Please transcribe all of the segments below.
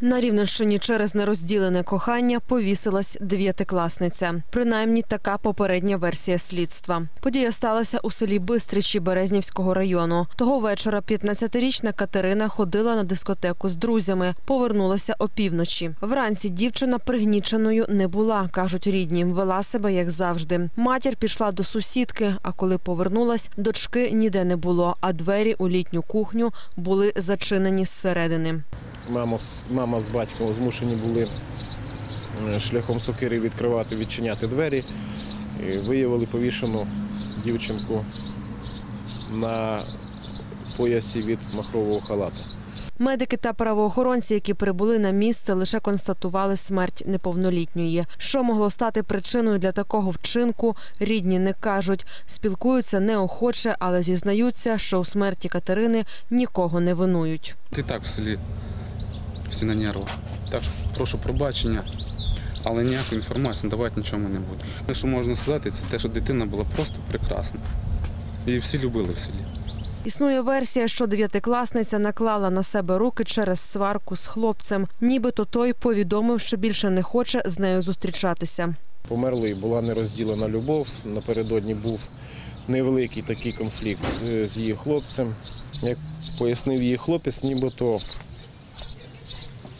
На Рівненщині через нерозділене кохання повісилась дев'ятикласниця. Принаймні така попередня версія слідства. Подія сталася у селі Бистричі Березнівського району. Того вечора 15-річна Катерина ходила на дискотеку з друзями. Повернулася опівночі. Вранці дівчина пригніченою не була, кажуть рідні. Вела себе як завжди. Матір пішла до сусідки, а коли повернулась, дочки ніде не було, а двері у літню кухню були зачинені зсередини. Мама, з- мама з батьком змушені були е, шляхом сокири відкривати, відчиняти двері. І виявили повішену дівчинку на поясі від махрового халата. Медики та правоохоронці, які прибули на місце, лише констатували смерть неповнолітньої. Що могло стати причиною для такого вчинку, рідні не кажуть. Спілкуються неохоче, але зізнаються, що у смерті Катерини нікого не винують. І так в селі всі на нервах. Так що прошу пробачення, але ніякої інформації давати нічого не будемо. Те, що можна сказати, це те, що дитина була просто прекрасна. Її всі любили в селі. Існує версія, що дев'ятикласниця наклала на себе руки через сварку з хлопцем. Нібито той повідомив, що більше не хоче з нею зустрічатися. Померлої була нерозділена любов. Напередодні був невеликий такий конфлікт з, з її хлопцем. Як пояснив її хлопець, нібито,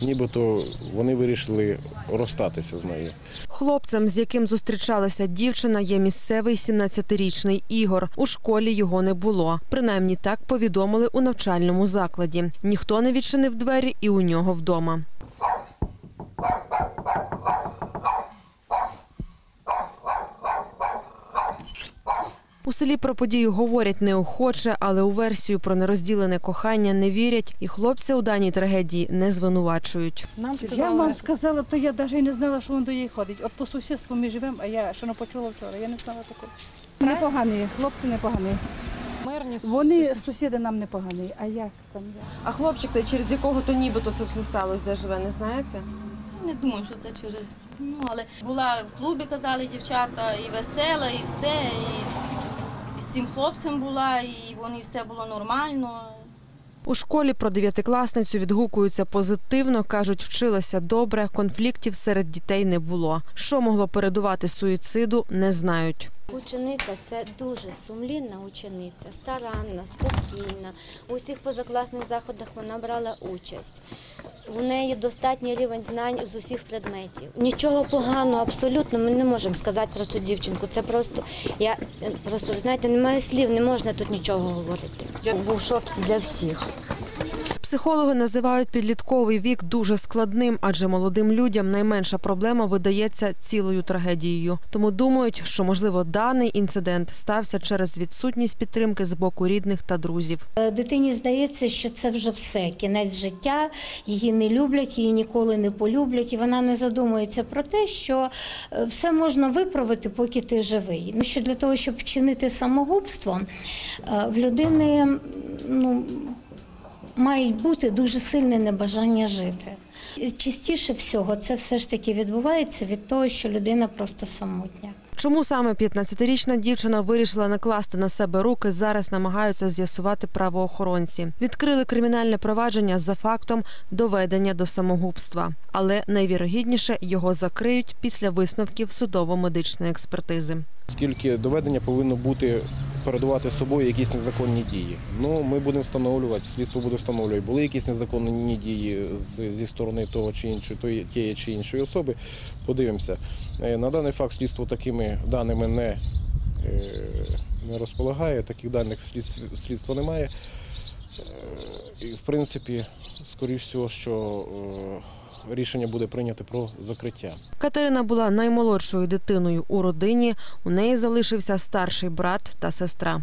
нібито вони вирішили розстатися з нею. Хлопцем, з яким зустрічалася дівчина, є місцевий 17-річний Ігор. У школі його не було. Принаймні так повідомили у навчальному закладі. Ніхто не відчинив двері і у нього вдома. Селі про подію говорять неохоче, але у версію про нерозділене кохання не вірять, і хлопця у даній трагедії не звинувачують. Нам Я вам сказала, то я навіть не знала, що він до її ходить. От по сусідству ми живемо, а я що не почула вчора, я не знала такого. Непогані, хлопці непогані. мирні Вони сусіди нам непогані. А як там я? А хлопчик цей через якого то нібито це все сталося, де живе, не знаєте? Не думаю, що це через. Ну, але була в клубі, казали дівчата, і весела, і все. І, цим хлопцем була, і вони все було нормально. У школі про дев'ятикласницю відгукуються позитивно, кажуть, вчилася добре, конфліктів серед дітей не було. Що могло передувати суїциду, не знають. Учениця це дуже сумлінна учениця, старанна, спокійна. У всіх позакласних заходах вона брала участь. У неї достатній рівень знань з усіх предметів. Нічого поганого, абсолютно ми не можемо сказати про цю дівчинку. Це просто я просто знаєте, немає слів, не можна тут нічого говорити. Був шок для всіх. Психологи називають підлітковий вік дуже складним, адже молодим людям найменша проблема видається цілою трагедією. Тому думають, що можливо даний інцидент стався через відсутність підтримки з боку рідних та друзів. Е, Дитині здається, що це вже все, кінець життя, її не люблять, її ніколи не полюблять, і вона не задумується про те, що е, все можна виправити, поки ти живий. Ну, що для того, щоб вчинити самогубство, е, в людини ну, має бути дуже сильне небажання жити. Частіше всього це все ж таки відбувається від того, що людина просто самотня. Чому саме 15-річна дівчина вирішила накласти на себе руки, зараз намагаються з'ясувати правоохоронці. Відкрили кримінальне провадження за фактом доведення до самогубства, але найвірогідніше його закриють після висновків судово-медичної експертизи. Оскільки доведення повинно бути передувати собою якісь незаконні дії. Ну, ми будемо встановлювати, слідство буде встановлювати, були якісь незаконні дії зі сторони того чи іншої, тої- тієї чи іншої особи. Подивимося. Е, На даний факт слідство такими даними не, е, не розполагає, таких даних слідств- слідства немає. Е, І, в принципі, скоріш всього, що рішення буде прийнято про закриття. Катерина була наймолодшою дитиною у родині. У неї залишився старший брат та сестра.